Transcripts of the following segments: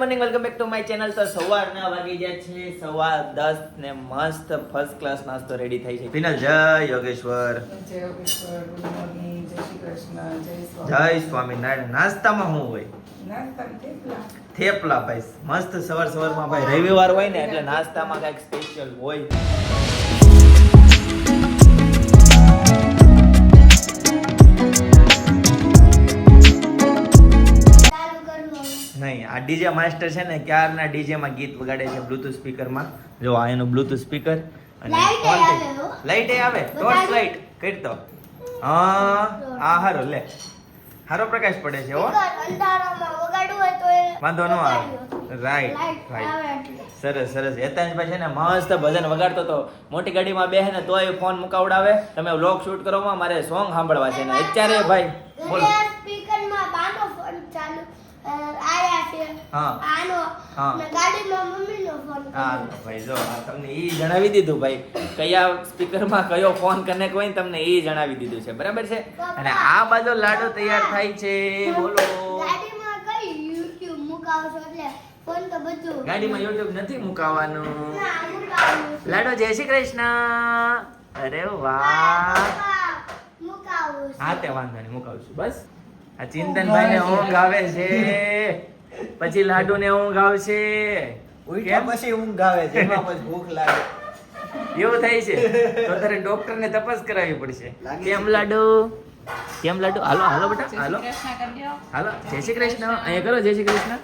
Morning welcome back to my channel તો સવારના વાગી ગયા છે. સવા દસ ને મસ્ત ફર્સ્ટ ક્લાસ નાસ્તો રેડી થઈ છે. ફિનલ જય યોગેશ્વર. જય યોગેશ્વર ગુડ મોર્નિંગ. જય શ્રી કૃષ્ણ જય જય સ્વામિનારાયણ. નાસ્તામાં શું હોય? નાસ્તા થેપલા. થેપલા ભાઈ. મસ્ત સવાર સવારમાં ભાઈ. રવિવાર હોય ને એટલે નાસ્તામાં કાંઈક સ્પેશિયલ હોય. નહીં. આ ડીજે માસ્ટર છે ને ક્યારના ડીજે માં ગીત વગાડે છે બ્લુટૂથ સ્પીકરમાં? જો આ એનું બ્લુટુથ સ્પીકર અને ફોન એ આવે હો. લાઈટ આવે? ટોર્ચ લાઈટ કરી તો હા આ હારો લે. હારો પ્રકાશ પડે છે હો. વાંધો ન આવે. રાઈટ રાઈટ સરસ. સરસ. હેતાંશભાઈ છે ને મસ્ત ભજન વગાડતો તો મોટી ગાડીમાં બેહે ને તોય ફોન મુકાવડાવે તમે વ્લોગ શૂટ કરવામાં મારે સોંગ સાંભળવા છે ને. અત્યારે ભાઈ બોલો. સ્પીકરમાં બાનો ફોન ચાલુ. આયા છે. હા. આનો હા. ગાડીમાં મમ્મીનો ફોન હા ભાઈ જો આ તમને એ જણાવી દીધું ભાઈ. કયા સ્પીકરમાં કયો ફોન કનેક્ટ હોય તમને એ જણાવી દીધું છે. બરાબર છે? અને આ બાજુ લાડો તૈયાર થાય છે. બોલો. ગાડીમાં કઈ YouTube મુકાવશો એટલે ફોન તો બધું ગાડીમાં યુટ્યુબ નથી મુકાવાનું. લાડો જય શ્રી કૃષ્ણ. અરે વાહ. હા તે વાંધો નહીં મુકાવશું બસ. આ ચિંતનભાઈ ને ઊંઘ આવે છે. પછી લાડુ ને ઊંઘ આવશે. ઉઠ્યા પછી ઊંઘ આવે છે એમાં પછી ભૂખ લાગે. એવું થાય છે? તો તારે ડોક્ટર ને તપાસ કરાવવી પડશે. કેમ લાડુ? કેમ લાડુ? હાલો હાલો બેટા જય હાલો. શ્રી કૃષ્ણ હાલો જય શ્રી કૃષ્ણ. અહીંયા કરો જય શ્રી કૃષ્ણ.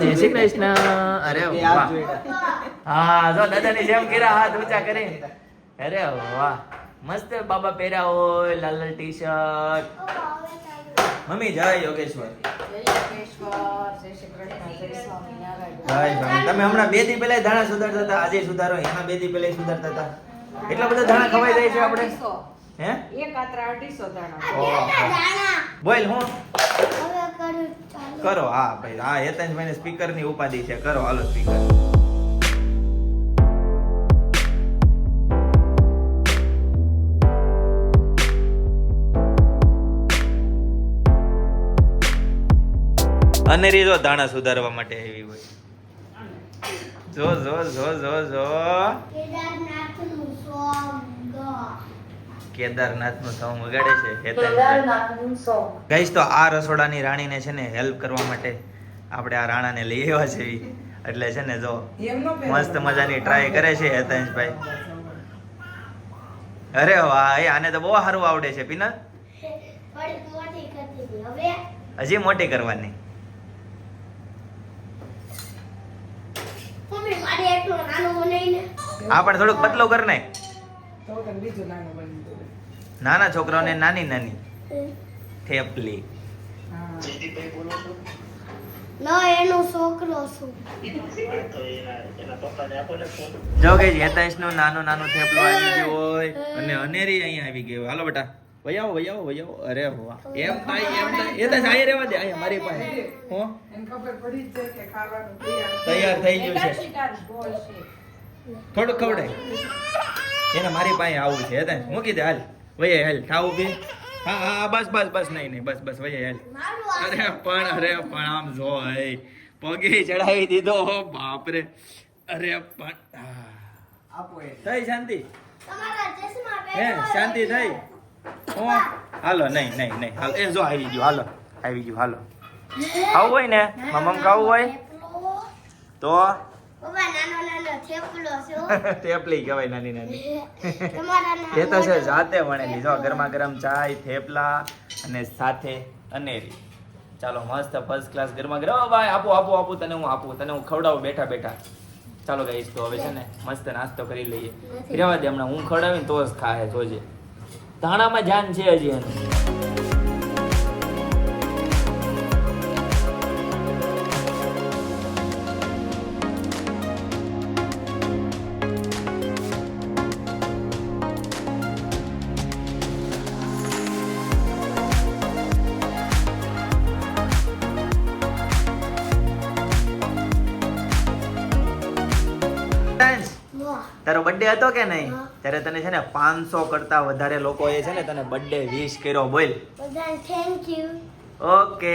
જય શ્રી કૃષ્ણ. અરે વાહ. હા જો દાદાની જેમ કર્યા હાથ ઊંચા કરી. અરે વાહ. મસ્ત બાબા પહેર્યા હોય લાલ લાલ ટી શર્ટ. મમ્મી જય યોગેશ્વર. ભાઈ. તમે હમણાં બે દી પહેલા ધાણા સુધારતા હતા આજે સુધારો એના બે દી પહેલા સુધારતા હતા. એટલા બધા ધાણા ખવાઈ જાય છે આપણે? હે? એક આત્રા અઢીસો દાણા? બોલ હું? હવે કરું ચાલુ. કરો હા ભાઈ હા હેતાંશભાઈ ને સ્પીકરની ઉપાધિ છે. કરો હાલો સ્પીકર અનેરી જો દાણા સુધારવા માટે આવી હોય. જો જો જો જો જો. કેદારનાથનું સોંગ. કેદારનાથનું સોંગ વગાડે છે હેતાંશભાઈ ગઈશ તો આ રસોડાની રાણીને છે ને હેલ્પ કરવા માટે આપણે આ રાણાને લઈ આવ્યા છે. એટલે છે ને જો મસ્ત મજાની ટ્રાય કરે છે હેતાંશભાઈ. અરે વાહ એ આને તો બહુ સારું આવડે છે પીના હજી મોટી કરવાની મમ્મી મારે એટલો નાનો બનાવીને આ પણ થોડુંક પતલો કર ને. નાનું છોકરાઓને નાની નાની. થેપલી. હા જો કે હેતાંશનું નાનું નાનું થેપલું આવી ગયું હોય અને અનેરી અહીંયા આવી ગયું હાલો બેટા. વયાવો વયાવો વયાવો. અરે વાહ. એમ થાય એમ થાય. તો અહીંયા રહેવા દે. અહીંયા મારી પાસે. હો? ખબર પડી જ કે ખાવાનું તૈયાર તૈયાર થઈ ગયું છે. થોડું ખવડાય એને મારી પાસે આવું છે. હેતાંશ મૂકી દે હાલ. વયે હાલ. ખાવું બી. હા હા હા, બસ બસ બસ. નહીં નહીં. બસ બસ. વયે હાલ. અરે પણ અરે પણ આમ જો હે પગે ચડાવી દીધો. હો બાપરે. અરે પણ. આપો એ થઈ શાંતિ? તમારા ચશ્મા હે શાંતિ થઈ? હું? હાલો નહીં નહીં નહીં. હાલ એ જો આવી ગયો હાલો. આવી ગયો હાલો. ખાવું હોય ને? મમ્મ ખાવું હોય? તો? પપ્પા નાનો નાનો થેપલો છે હો. થેપલી કહેવાય નાની નાની. એ તો છે જાતે વણેલી. જો ગરમા ગરમ ચાય થેપલા અને સાથે અનેરી. ચાલો મસ્ત ફર્સ્ટ ક્લાસ ગરમા ગરમ. ભાઈ આપો આપો આપો તને હું આપું તને હું ખવડાવું બેઠા બેઠા. ચાલો ગાઈસ તો હવે છે ને મસ્ત નાસ્તો કરી લઈએ. રહેવા દે હમણાં હું ખવડાવીને તો જ ખાય જોજે. ધાણામાં જાન છે હજી એનું તારો બર્થડે હતો કે નહીં. ત્યારે તને છે ને પાંચસો કરતા વધારે લોકોએ છે ને તને બર્થડે વિશ કર્યો. બોલ. થેન્ક યુ ઓકે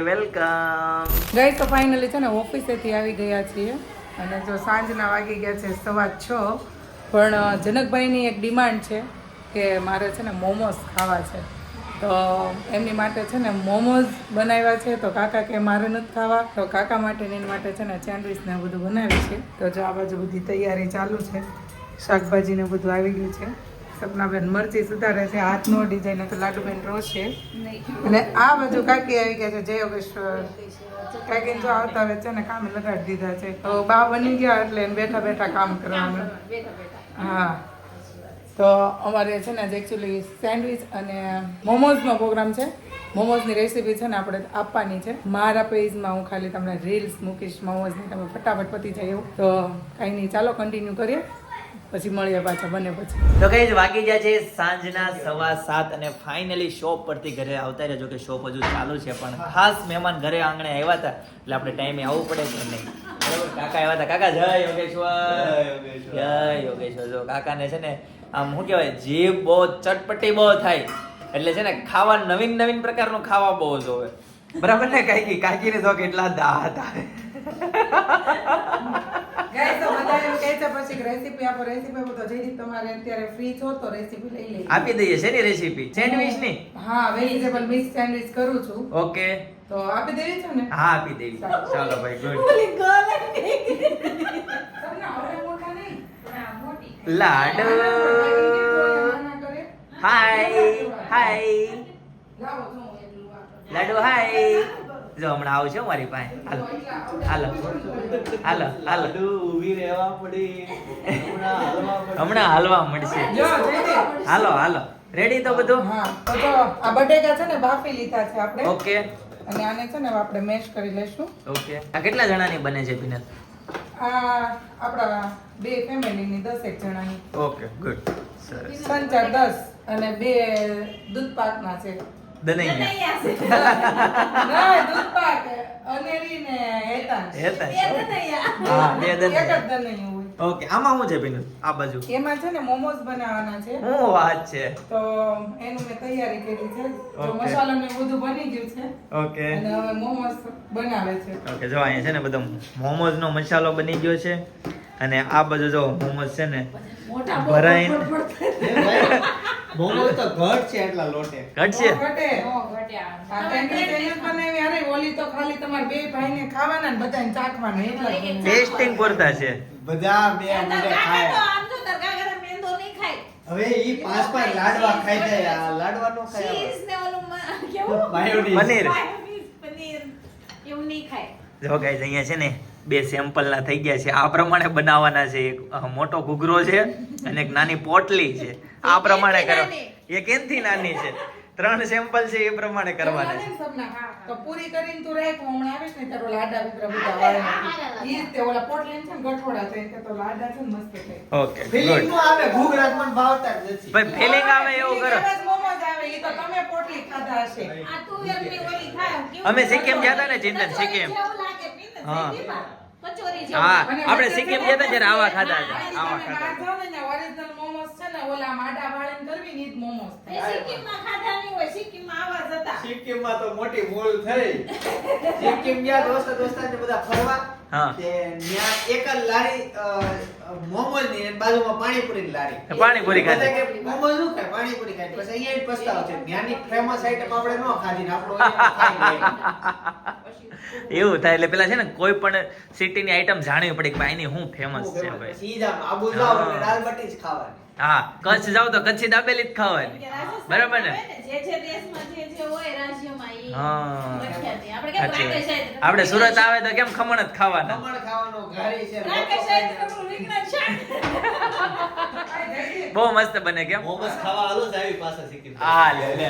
વેલકમ ગઈ તો ફાઇનલી છે ને ઓફિસેથી આવી ગયા છીએ. અને જો સાંજના વાગી ગયા છે સવા છ. પણ જનકભાઈની એક ડિમાન્ડ છે કે મારે છે ને મોમોસ ખાવા છે. તો એમની માટે છે ને મોમોઝ બનાવ્યા છે. તો કાકા કે મારે નથી ખાવા. તો કાકા માટે ને એની માટે છે ને સેન્ડવિચ ને બધું બનાવ્યું છે. તો જો આ બાજુ બધી તૈયારી ચાલુ છે. શાકભાજી ને બધું આવી ગયું છે. સપનાબેન મરચી સુધારે છે. હાથનો ડિઝાઇન તો લાડુબેન રોશે અને આ બાજુ કાકી આવી ગયા છે જય યોગેશ્વર કાકી જો આવતા આવે છે ને કામે લગાડી દીધા છે. તો બા બની ગયા એટલે બેઠા બેઠા કામ કરવાનું. હા. તો અમારે છે ને એકચ્યુઅલી સેન્ડવિચ અને મોમોઝનો પ્રોગ્રામ છે. મોમોઝની રેસીપી છે ને આપણે આપવાની છે. મારા પેજમાં હું ખાલી તમને રીલ્સ મૂકીશ, મોમોઝની તમે ફટાફટ પતી જાય એવું. તો કાંઈ નહીં, ચાલો કન્ટિન્યુ કરીએ. પછી મળીએ પાછા બને પછી. તો કઈ વાગી ગયા છે સાંજના સવા સાત અને ફાઇનલી શોપ પરથી ઘરે આવતા રહેજો કે શોપ હજુ ચાલુ છે પણ ખાસ મહેમાન ઘરે આંગણે આવ્યા હતા એટલે આપણે ટાઈમે આવવું પડે છે નહીં. બરાબર? કાકા આવ્યા હતા. કાકા જય યોગેશ્વર. જય યોગેશ્વર. જો કાકાને છે ને આમ શું કહેવાય જીભ બહુ ચટપટી બહુ થાય એટલે છે ને ખાવા નવીન નવીન પ્રકારનું ખાવા બહુ જોવે. બરાબર ને કાકી? કાકીને તો કેટલા દાહ આવે. ગાય તો બધા એમ કહે છે પછી રેસીપી આપો રેસીપી તો જયદીપ તમારે અત્યારે ફ્રી છો તો રેસીપી આપી દઈએ છે ને રેસીપી સેન્ડવિચની હા વેજીટેબલ મિક્સ સેન્ડવિચ કરું છું ઓકે તો આપી દેવી છે ને હા આપી દેવી ચાલો ભાઈ ગુડ લાડુ હાય હાય. લાડુ હાય જો હમણાં આવશે મારી પાસે. હાલો. હાલો. હાલો. હાલો. ઊભી રહેવા પડી. હમણાં હાલવા મળશે. હાલો હાલો. રેડી તો બધું? હા તો આ બટેકા છે ને બાફી લીધા છે આપણે. ઓકે. અને આને છે ને આપણે મેશ કરી લઈશું. ઓકે. આ કેટલા જણાની બને છે પિનલ આ આપણા બે ફેમિલીની દસેક જણાની. Okay good. સરસ. સંચાર દસ અને બે દૂધ પાકના છે. દનૈયા દૂધ પાક અનેરી ને હેતાન હેતા છે. હા બે એક જ દનૈયા. ઓકે આમાં શું છે પિનલ આ બાજુ. એમાં છે ને મોમોઝ બનાવવાના છે. હું વાત છે. તો એનું મેં તૈયારી કરી છે. તો મસાલો ને બધું બની ગયું છે. ઓકે. અને હવે મોમોઝ બનાવે છે. ઓકે જો અહીંયા છે ને બધો મોમોઝ નો મસાલો બની ગયો છે. અને આ બધું જો મોમોઝ છે ને ભરાઈ મોમોસ તો ઘટ છે એટલા લોટે. ઘટશે નો ઘટે. આ. કેન્ડી સેન્ડવિચ બનાવી અરે ઓલી તો ખાલી તમારા બે ભાઈને ખાવાના ને બધાને ચાખવાના એટલા જ બનાવી. ટેસ્ટિંગ પૂરતા છે. બધા બે હવે ઈ પાંચ પાંચ લાડવા ખાઈ જાય આ લાડવા નો ખાય માયોનીઝ. પનીર. એવું નહીં ખાય. જો ગાઈઝ અહીંયા છે ને બે સેમ્પલ ના થઈ ગયા છે. આ પ્રમાણે બનાવવાના છે. એક મોટો ઘૂઘરો છે અને એક નાની પોટલી છે. આ પ્રમાણે કરો એ કેનથી નાની છે. ત્રણ સેમ્પલ છે એ પ્રમાણે કરવાના છે. તો પૂરી કરીને તું રાખ હમણાં આવીશ ને તારો લાડા વિગ્રહ બધા વાળે ઈ તે ઓલા પોટલી છે ગઠોડા છે કે તો લાડા છે મસ્ત છે. Okay feeling good. નું આવે ઘૂઘરા પણ ભાવતા જ નથી. ભાઈ ફિલિંગ આવે એવું કરો. એવા જ મોમોજ આવે ઈ તો તમે પોટલી ખાધા હશે. આ તુવેરની ઓલી થાય અમે સિક્કિમ હતા ને ચિંતન સિક્કિમ. હા. હા આપણે સિક્કિમ ગયા હતા ત્યારે આવા ખાધા હતા. આવા ખાધા ને ને ઓલા માડા વાળીને કરવી ની જ મોમોસ થાય. સિક્કિમમાં ખાધા નહીં હોય સિક્કિમમાં આવા જ હતા. સિક્કિમમાં તો મોટી ભૂલ થઈ. સિક્કિમ ગયા દોસ્ત દોસ્તાને બધા ફરવા. હા. તે ન્યા એક જ લારી મોમોજની બાજુમાં પાણીપુરી ની લારી પાણીપુરી ખાધી. કે મોમોજ શું ખાય? પાણીપુરી ખાય પછી અહીંયા પસ્તાવ છે. ત્યાંની ફેમસ આઈટમ આપણે ન ખાધી ને. એવું થાય એટલે પેલા છે ને કોઈ પણ સિટીની આઈટમ જાણવી પડે કે ભાઈ એની શું ફેમસ છે ભાઈ. આબુ દાલ બાટી જ ખાવાની. હા કચ્છ જાવ તો કચ્છી દાબેલી જ ખાવાની બરાબર ને. આપણે સુરત આવે તો કેમ ખમણ જ ખાવાના. બહુ મસ્ત બને કેમ? હા લે લે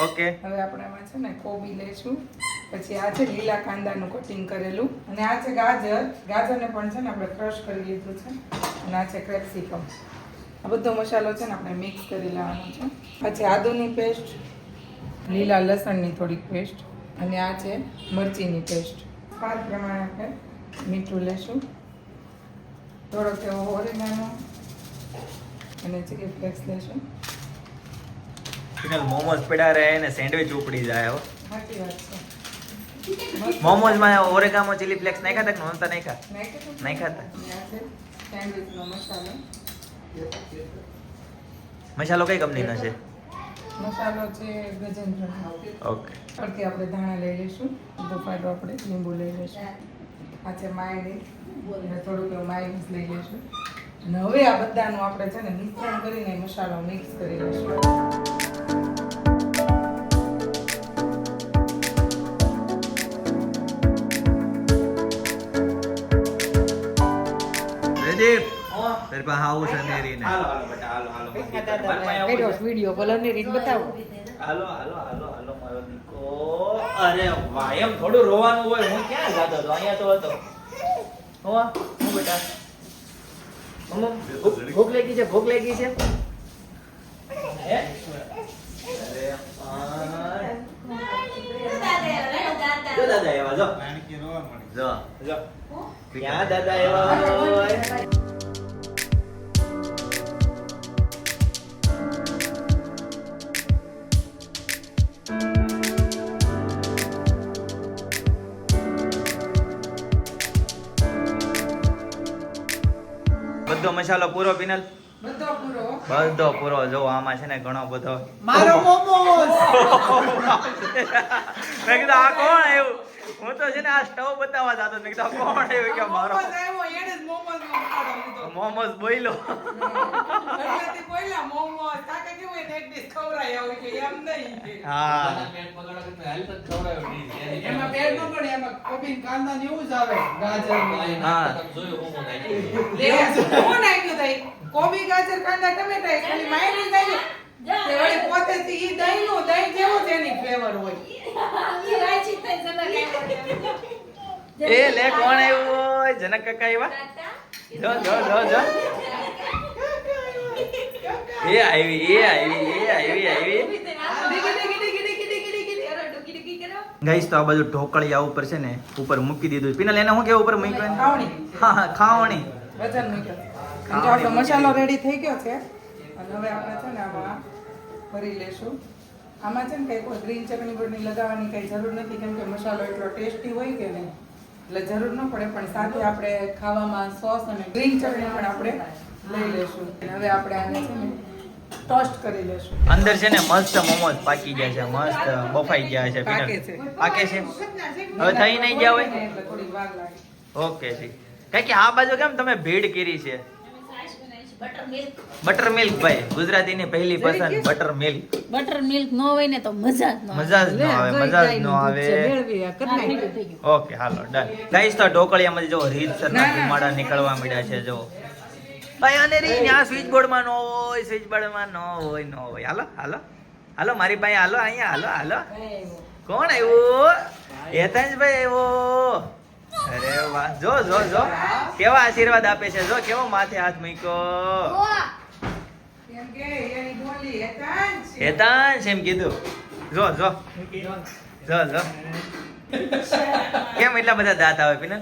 ઓકે. હવે આપણે છે ને કોબી લઈશું. પછી આ છે લીલા કાંદાનું કટિંગ કરેલું. અને આ છે ગાજર. ગાજરને પણ છે ને આપણે ક્રશ કરી લીધું છે. અને આ છે ક્રેપ્સિકમ આ બધો મસાલો છે ને આપણે મિક્સ કરી લેવાનો છે. પછી આદુની પેસ્ટ લીલા લસણની થોડીક પેસ્ટ અને આ છે મરચીની પેસ્ટ સ્વાદ પ્રમાણે આપણે મીઠું લેશું. થોડોક એવો ઓરેગાનો અને ચીલી ફ્લેક્સ લેશું. મોમોસ પડ્યા રહે ને સેન્ડવિચ ઉપડી જાય સાચી વાત છે. મોમોઝમાં ઓરેગામો ચીલી ફ્લેક્સ નાખ્યા હતા કે નહોતા નાખ્યા? નાખ્યું હતું? મસાલો મસાલો કઈ કંપનીનો છે? મસાલો છે ગજેન્દ્ર ઓકે. પરથી આપણે ધાણા લઈ લઈશું. બફાટો આપણે લીંબુ લઈ લઈશું. આ છે માયડી અને થોડુંક એવું માયનીઝ લઈ લઈશું. અને હવે આ બધાનું આપણે છે ને મિશ્રણ કરીને મસાલો મિક્સ કરી લઈશું. તારી પાસે આવું છે નેરીને હાલો હાલો બેટા હાલો હાલો છે. વીડિયો ને રીત બતાવો. હાલો હાલો હાલો હાલો મારો દીકો. અરે વાહ એમ થોડું રોવાનું હોય હું ક્યાં જાતો હતો? અહીંયા તો હતો. હો હું બેટા. મમ્મા, ભૂખ ભૂખ લાગી છે ભૂખ લાગી છે. હે? અરે જો દાદા એવા જો. જો. જો. ક્યાં દાદા એવા હોય? બધો મસાલો પૂરો પીનલ? બધો પૂરો. જો આમાં છે ને ઘણો બધો. મારો મોમોસ. મેં કીધું આ કોણ આવ્યું? હું તો છે ને આ સ્ટવ બતાવવા જતો મેં કીધું કોણ આવ્યું? કે મારો મોમોસ બોઈલો એટલેથી બોલ્યા મોમોસ કાકા કેવું હોય એક ડીશ ખવડાય આવું કે એમ નહીં કે. હા. એમાં પેટ નો પડે એમાં કોબી કાંદા ને એવું જ આવે ગાજર ને હા કોણ નાખ્યું તઈ? કોબી ગાજર કાંદા ટમેટા ખાલી માયરી આવી તે વળી પોતેથી ઈ દહીં નું દહીં જેવો જ એની ફ્લેવર હોય. એ લે કોણ આવ્યું હોય? જનક કાકા આવ્યા? જો જો જો જો. એ આવી એ આવી એ આવી આવી. ગાઈસ તો આ બાજુ ઢોકળિયા ઉપર છે ને ઉપર મૂકી દીધું. પિનલ એને શું કેવું ઉપર મૂક્યું ખાવણી. હા હા ખાવણી. વજન મૂક્યો. આપણો મસાલો રેડી થઈ ગયો છે. અને હવે આપણે છે ને આમાં ભરી લેશું. આમાં છે ને કઈ કોઈ ગ્રીન ચટણી બટણી લગાવવાની કઈ જરૂર નથી કેમ કે મસાલો એટલો ટેસ્ટી હોય કે નહીં. એટલે જરૂર ન પડે પણ સાથે આપણે ખાવામાં સોસ અને ગ્રીન ચટણી પણ આપણે લઈ લેશું હવે આપણે આને છે ને ટોસ્ટ કરી લેશું અંદર છે ને મસ્ત મોમોસ પાકી ગયા છે મસ્ત બફાઈ ગયા છે પાકે છે. હવે થઈ નહીં ગયા હોય? ઓકે જી કારણ કે આ બાજુ કેમ તમે ભીડ કરી છે? બટર મિલ્ક ભાઈ ગુજરાતીની પહેલી પસંદ બટર મિલ્ક બટર મિલ્ક નો હોય ને તો મજા જ ન મજા જ ન આવે મજા જ ન આવે. ઓકે હાલો ડન. ગાઈસ તો ઢોકળિયામાં જો રીતસરના ના, ના. ધુમાડા નીકળવા મળ્યા છે જો. ભાઈ અને રી ત્યાં સ્વિચ બોર્ડમાં નો હોય સ્વિચ બોર્ડમાં નો હોય નો હોય. હાલો હાલો. હાલો મારી પાસે હાલો અહીંયા હાલો હાલો. કોણ આવ્યું? હેતાંશભાઈ આવ્યો. અરે વાહ. જો જો જો. કેવા આશીર્વાદ આપે છે. જો, કેવો માથે હાથ મૂક્યો. હેતાંશ એમ કીધું. જો જો. જો જો. કેમ એટલા બધા દાંત આવે, પિનલ?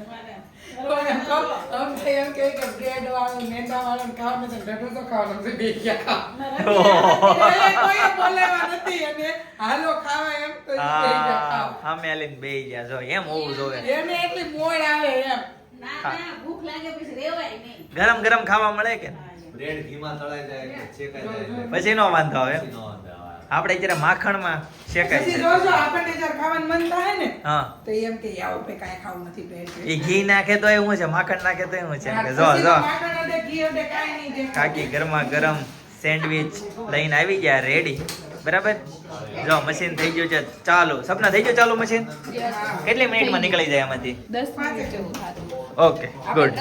એમ કહો, આમ તો એમ કહે કે બ્રેડ વાળું, મેંદા વાળું ખાવાનું છે, ગઢું તો ખાવાનું છે, બે ગયા ખાવ. એટલે નથી અને હાલો ખાવા એમ તો ઈ બે ગયા ખાવ. સામે આલીને બેહી ગયા જો એમ હોવું જોવે. એને એટલી મોજ આવે એમ. ના ના ભૂખ લાગે પછી રેવાય નહીં. ગરમ ગરમ ખાવા મળે કે? બ્રેડ ઘીમાં તળાઈ જાય કે શેકાઈ જાય એટલે પછી નો વાંધો આવે. આપણે જરા માખણમાં શેકાય છે. જોજો આપણને જરા ખાવાનું મન થાય ને હા. તો એમ કે આવો પે કાઈ ખાવું નથી બ્રેડ એ ઘી નાખે તો એવું છે માખણ નાખે તો એવું છે. કે જો જો. માખણ અડે, ઘી અડે, કાઈ નહીં દે કાકી ગરમા ગરમ સેન્ડવિચ લઈને આવી ગયા રેડી બરાબર? જો મશીન થઈ ગયું છે ચાલુ. સપના થઈ ગયું ચાલુ મશીન કેટલી મિનિટમાં નીકળી જાય એમાંથી દસ મિનિટ જેવું ઓકે ગુડ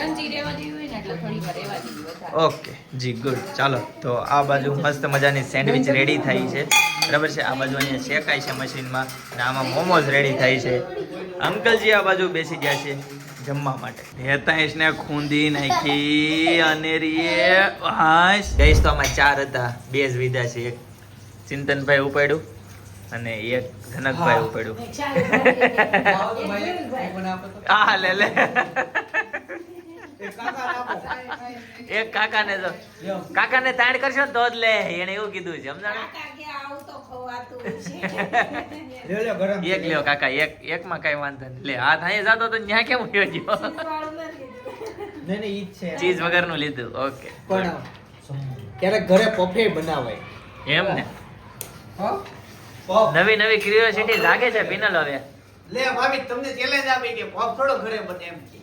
ઓકે જી ગુડ. ચાલો તો આ બાજુ મસ્ત મજાની સેન્ડવિચ રેડી થઈ છે. બરાબર છે? આ બાજુ અહીંયા શેકાય છે મશીનમાં અને આમાં મોમોઝ રેડી થાય છે. અંકલજી આ બાજુ બેસી ગયા છે જમવા માટે. હેતાંશ ને ખૂંદી નાખી અને રીએ હાશ ગઈશ તો આમાં ચાર હતા બે જ વિધા છે. એક ચિંતનભાઈ ઉપાડ્યું અને એક ધનકભાઈ ઉપાડ્યું. હા લે લે. એ કાકા ને એક કાકાને તો તાણ કરશો તો જ લે. એને એવું કીધું છે સમજાણું? કાકા કે આવું તો ખવાતું છે લ્યો લ્યો ગરમ એક લ્યો કાકા એક એકમાં કઈ વાંધો નહીં. લે હાથ અહીંયા જાતો તો ન્યા કેમ ગયો ગયો નહીં વગર ચીઝ વગરનું લીધું. ઓકે. પણ ક્યારેક ઘરે પફે બનાવાય. એમ ને? નવી નવી ક્યુરિયોસિટી લાગે છે પિનલ હવે. લે ભાભી તમને ચેલેન્જ આપી કે પફ થોડો ઘરે બને એમ કે.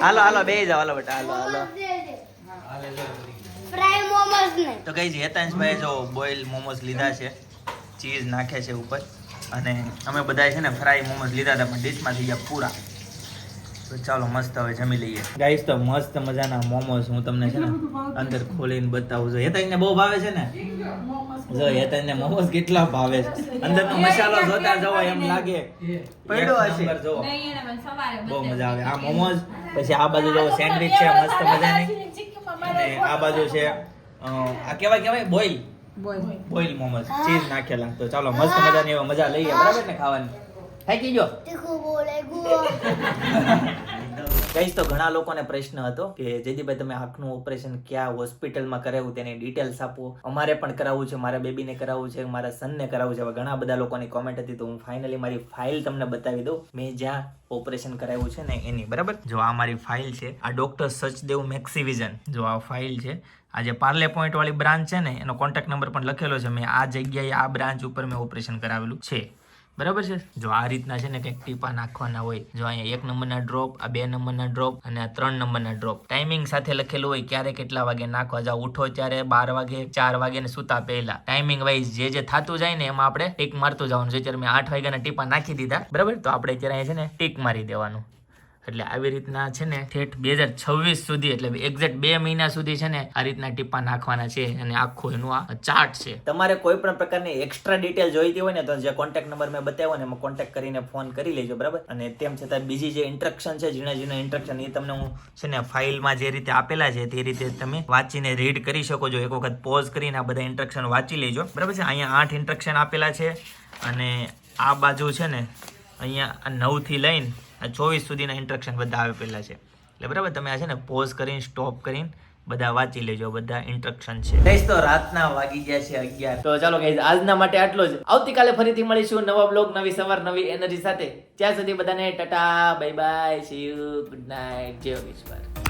હાલો હાલો બે જાવ હાલો બેટા હાલો હાલો. તો કઈ છે હેતાંશભાઈ જો બોઇલ મોમોસ લીધા છે ચીઝ નાખે છે ઉપર. અને અમે બધા છે ને ફ્રાય મોમોસ લીધા હતા પણ ડીશમાં થઈ ગયા પૂરા. તો ચાલો મસ્ત હવે જમી લઈએ. ગાઈસ તો મસ્ત મજાના મોમોસ હું તમને છે ને અંદર ખોલીને બતાવું છું. હેતાંશને બહુ ભાવે છે ને? જો હેતાંશને મોમોસ કેટલા ભાવે છે. અંદરનો મસાલો જોતા જવો એમ લાગે. પડ્યો હશે. જો નહીં એને મને સવારે બહુ મજા આવે. આ મોમોસ પછી આ બાજુ જો સેન્ડવિચ છે મસ્ત મજાની. અને આ બાજુ છે આ કેવાય કેવાય? બોઈલ? બોઈલ. મોમોસ ચીઝ નાખેલા. તો ચાલો મસ્ત મજાની એવા મજા લઈએ. બરાબર ને ખાવાની? થાકી જો ગઈશ તો ઘણા લોકોને પ્રશ્ન હતો કે જયદીપભાઈ તમે આંખનું ઓપરેશન ક્યાં હોસ્પિટલમાં કરાવ્યું? તેની ડિટેલ્સ આપો. અમારે પણ કરાવવું છે મારા બેબીને કરાવવું છે મારા સનને કરાવવું છે. એવા ઘણા બધા લોકોની કોમેન્ટ હતી તો હું ફાઇનલી મારી ફાઇલ તમને બતાવી દઉં. મેં જ્યાં ઓપરેશન કરાવ્યું છે ને એની બરાબર? જો આ મારી ફાઇલ છે આ ડોક્ટર સચદેવ મેક્સિવિઝન. જો આ ફાઇલ છે આ જે પાર્લે પોઈન્ટ વાળી બ્રાન્ચ છે ને એનો કોન્ટેક્ટ નંબર પણ લખેલો છે. મેં આ જગ્યાએ આ બ્રાન્ચ ઉપર મેં ઓપરેશન કરાવેલું છે. બરાબર છે? જો આ રીતના છે ને કંઈક ટીપા નાખવાના હોય, જો અહીંયા એક નંબરના ડ્રોપ આ બે નંબરના ડ્રોપ અને આ ત્રણ નંબરના ડ્રોપ ટાઈમિંગ સાથે લખેલું હોય ક્યારે કેટલા વાગે નાખવા જાવ, ઉઠો ત્યારે બાર વાગે, ચાર વાગે ને સુતા પહેલા. ટાઈમિંગ વાઇઝ જે જે થતું જાય ને એમાં આપણે ટીક મારતું જવાનું. છે અત્યારે મેં આઠ વાગ્યાના ટીપા નાખી દીધા, બરાબર? તો આપણે અત્યારે અહીંયા છે ને ટીક મારી દેવાનું. એટલે આવી રીતના છે ને ઠેઠ બે હજાર છવ્વીસ સુધી, એટલે એક્ઝેક્ટ બે મહિના સુધી છે ને આ રીતના ટીપા નાખવાના છે અને આખું એનું આ ચાર્ટ છે. તમારે કોઈ પણ પ્રકારની એક્સ્ટ્રા ડિટેલ જોઈતી હોય ને, તો જે કોન્ટેક્ટ નંબર મેં બતાવ્યો ને, એમાં કોન્ટેક્ટ કરીને ફોન કરી લેજો, બરાબર? અને તેમ છતાં બીજી જે ઇન્ટ્રક્શન છે, ઝીણા ઝીણા ઇન્ટ્રક્શન એ તમને હું છે ને ફાઇલમાં જે રીતે આપેલા છે, તે રીતે તમે વાંચીને રીડ કરી શકો છો. એક વખત પોઝ કરીને આ બધા ઇન્ટ્રક્શન વાંચી લેજો, બરાબર છે? અહીંયા આઠ ઇન્ટ્રક્શન આપેલા છે અને આ બાજુ છે ને, અહીંયા નવથી લઈને આ ચોવીસ સુધીના ઇન્ટ્રક્શન બધા આવે પહેલાં છે. એટલે બરાબર તમે આ છે ને પોઝ કરીને સ્ટોપ કરીને બધા વાંચી લેજો બધા ઇન્ટ્રક્શન છે. ગઈસ તો રાતના વાગી ગયા છે અગિયાર. તો ચાલો ગઈસ આજના માટે આટલો જ. આવતીકાલે ફરીથી મળીશું નવા બ્લોગ નવી સવાર નવી એનર્જી સાથે. ત્યાં સુધી બધાને tata bye bye see you good night જય વિશ્વર